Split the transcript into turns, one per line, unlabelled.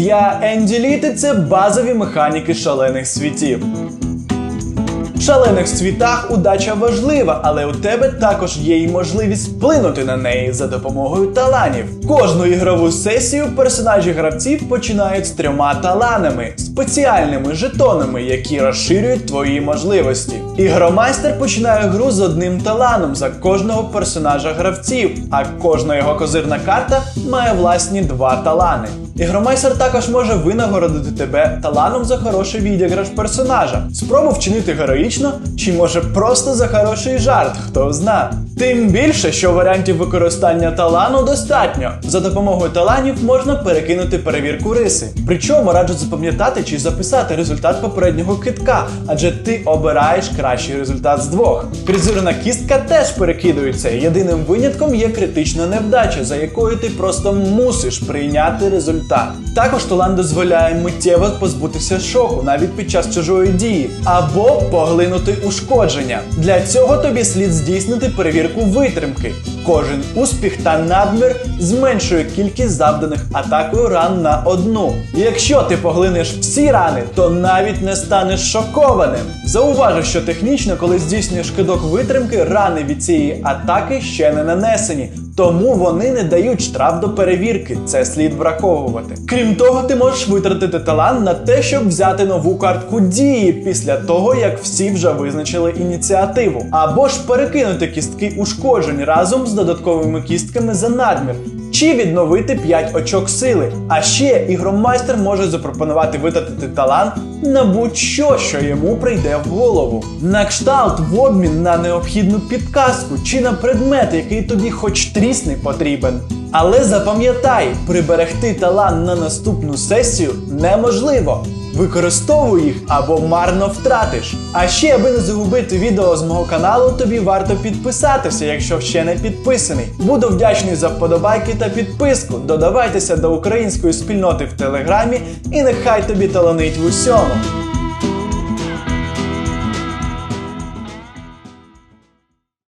я Енді Літ, і це базові механіки шалених світів. В шалених світах удача важлива, але у тебе також є й можливість вплинути на неї за допомогою таланів. Кожну ігрову сесію персонажі гравців починають з трьома таланами, спеціальними жетонами, які розширюють твої можливості. Ігромайстер починає гру з одним таланом за кожного персонажа гравців, а кожна його козирна карта має власні два талани. Ігромайстер також може винагородити тебе таланом за хороший відіграш персонажа, спробу вчинити героїчно, чи може просто за хороший жарт, хто зна. Тим більше, що варіантів використання талану достатньо. За допомогою таланів можна перекинути перевірку риси. Причому раджу запам'ятати чи записати результат попереднього китка, адже ти обираєш кращий результат з двох. Кризирна кістка теж перекидується. Єдиним винятком є критична невдача, за якою ти просто мусиш прийняти результат. Також талант дозволяє миттєво позбутися шоку навіть під час чужої дії, або поглинути ушкодження. Для цього тобі слід здійснити перевірку витримки. Кожен успіх та надмір зменшує кількість завданих атакою ран на одну. Якщо ти поглинеш всі рани, то навіть не станеш шокованим. Зауважу, що технічно, коли здійснюєш кидок витримки, рани від цієї атаки ще не нанесені. Тому вони не дають штраф до перевірки, це слід враховувати. Крім того, ти можеш витратити талант на те, щоб взяти нову картку дії після того, як всі вже визначили ініціативу, або ж перекинути кістки ушкоджень разом з додатковими кістками за надмір. Чи відновити 5 очок сили. А ще ігромайстер може запропонувати витратити талант на будь-що, що йому прийде в голову. На кшталт в обмін на необхідну підказку чи на предмет, який тобі хоч трісний потрібен. Але запам'ятай, приберегти талант на наступну сесію неможливо. Використовуй їх або марно втратиш. А ще, аби не загубити відео з мого каналу, тобі варто підписатися, якщо ще не підписаний. Буду вдячний за вподобайки та підписку. Додавайтеся до української спільноти в телеграмі, і нехай тобі таланить в усьому.